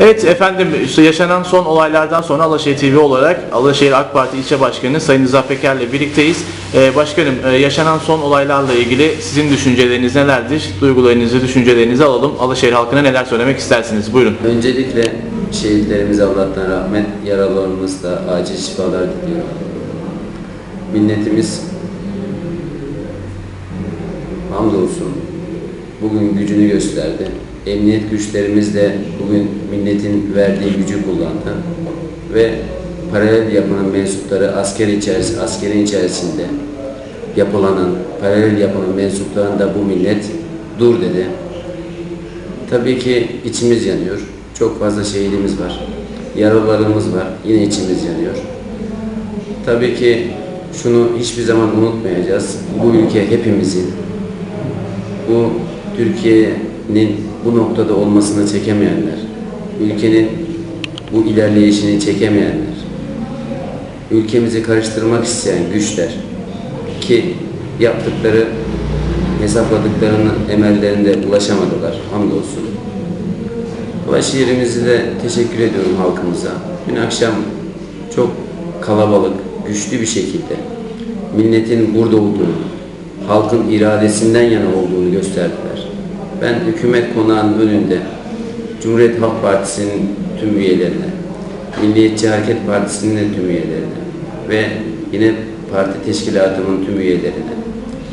Evet efendim yaşanan son olaylardan sonra Alaşehir TV olarak Alaşehir AK Parti İlçe Başkanı Sayın Rıza Peker'le birlikteyiz. Ee, başkanım e, yaşanan son olaylarla ilgili sizin düşünceleriniz nelerdir? Duygularınızı, düşüncelerinizi alalım. Alaşehir halkına neler söylemek istersiniz? Buyurun. Öncelikle şehitlerimize Allah'tan rahmet, yaralarımız da acil şifalar diliyorum. Milletimiz hamdolsun bugün gücünü gösterdi. Emniyet güçlerimiz de bugün milletin verdiği gücü kullandı. Ve paralel yapının mensupları asker içerisinde, askerin içerisinde yapılanın, paralel yapının mensuplarında bu millet dur dedi. Tabii ki içimiz yanıyor. Çok fazla şehidimiz var. Yaralılarımız var. Yine içimiz yanıyor. Tabii ki şunu hiçbir zaman unutmayacağız. Bu ülke hepimizin. Bu Türkiye'nin bu noktada olmasını çekemeyenler, ülkenin bu ilerleyişini çekemeyenler, ülkemizi karıştırmak isteyen güçler ki yaptıkları hesapladıklarının emellerinde ulaşamadılar. Hamdolsun. Başşehirimizi de teşekkür ediyorum halkımıza. Dün akşam çok kalabalık, güçlü bir şekilde milletin burada olduğunu, halkın iradesinden yana olduğunu gösterdiler. Ben hükümet konağının önünde Cumhuriyet Halk Partisi'nin tüm üyelerine, Milliyetçi Hareket Partisi'nin tüm üyelerine ve yine parti teşkilatımın tüm üyelerine,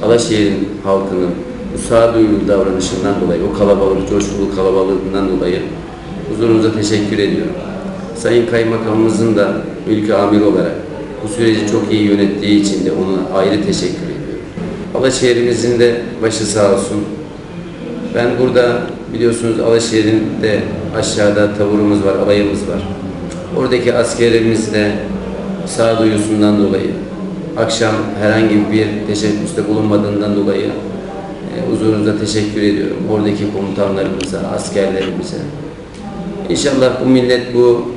Alaşehir'in halkının bu sağduyulu davranışından dolayı, o kalabalık, coşkulu kalabalığından dolayı huzurunuza teşekkür ediyorum. Sayın Kaymakamımızın da ülke amiri olarak bu süreci çok iyi yönettiği için de ona ayrı teşekkür ediyorum. Alaşehir'imizin de başı sağ olsun. Ben burada biliyorsunuz Alaşehir'in de aşağıda tavırımız var, alayımız var. Oradaki askerimiz de sağduyusundan dolayı akşam herhangi bir teşebbüste bulunmadığından dolayı e, huzurunuzda teşekkür ediyorum. Oradaki komutanlarımıza, askerlerimize. İnşallah bu millet bu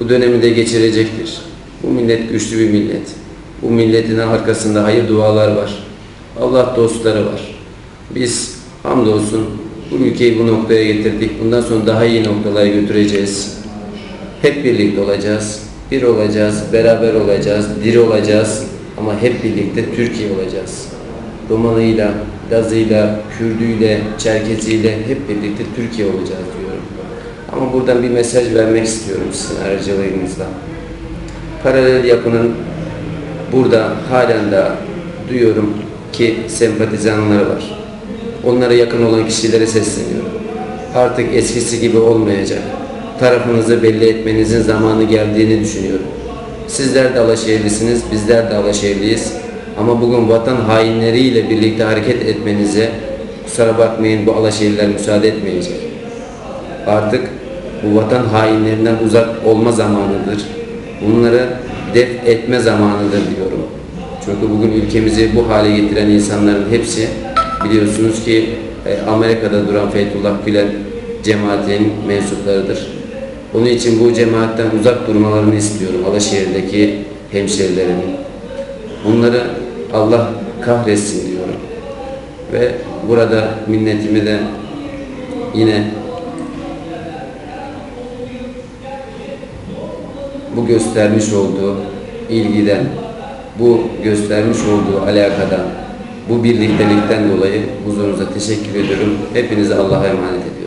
bu dönemi de geçirecektir. Bu millet güçlü bir millet. Bu milletin arkasında hayır dualar var. Allah dostları var. Biz hamdolsun bu ülkeyi bu noktaya getirdik. Bundan sonra daha iyi noktalara götüreceğiz. Hep birlikte olacağız. Bir olacağız, beraber olacağız, diri olacağız ama hep birlikte Türkiye olacağız. Romanıyla, Lazıyla, Kürdüyle, Çerkeziyle hep birlikte Türkiye olacağız diyorum. Ama buradan bir mesaj vermek istiyorum sizin aracılığınızla. Paralel yapının burada halen de duyuyorum ki sempatizanları var. Onlara yakın olan kişilere sesleniyorum. Artık eskisi gibi olmayacak. Tarafınızı belli etmenizin zamanı geldiğini düşünüyorum. Sizler de Alaşehirlisiniz, bizler de Alaşehirliyiz. Ama bugün vatan hainleriyle birlikte hareket etmenize kusura bakmayın bu Alaşehirliler müsaade etmeyecek. Artık bu vatan hainlerinden uzak olma zamanıdır. Bunları def etme zamanıdır diyorum. Çünkü bugün ülkemizi bu hale getiren insanların hepsi biliyorsunuz ki e, Amerika'da duran Fethullah Gülen cemaatinin mensuplarıdır. Onun için bu cemaatten uzak durmalarını istiyorum Alaşehir'deki hemşerilerimin. Bunları Allah kahretsin diyorum. Ve burada minnetimi de yine bu göstermiş olduğu ilgiden, bu göstermiş olduğu alakadan, bu birliktelikten dolayı huzurunuza teşekkür ediyorum. Hepinize Allah'a emanet ediyorum.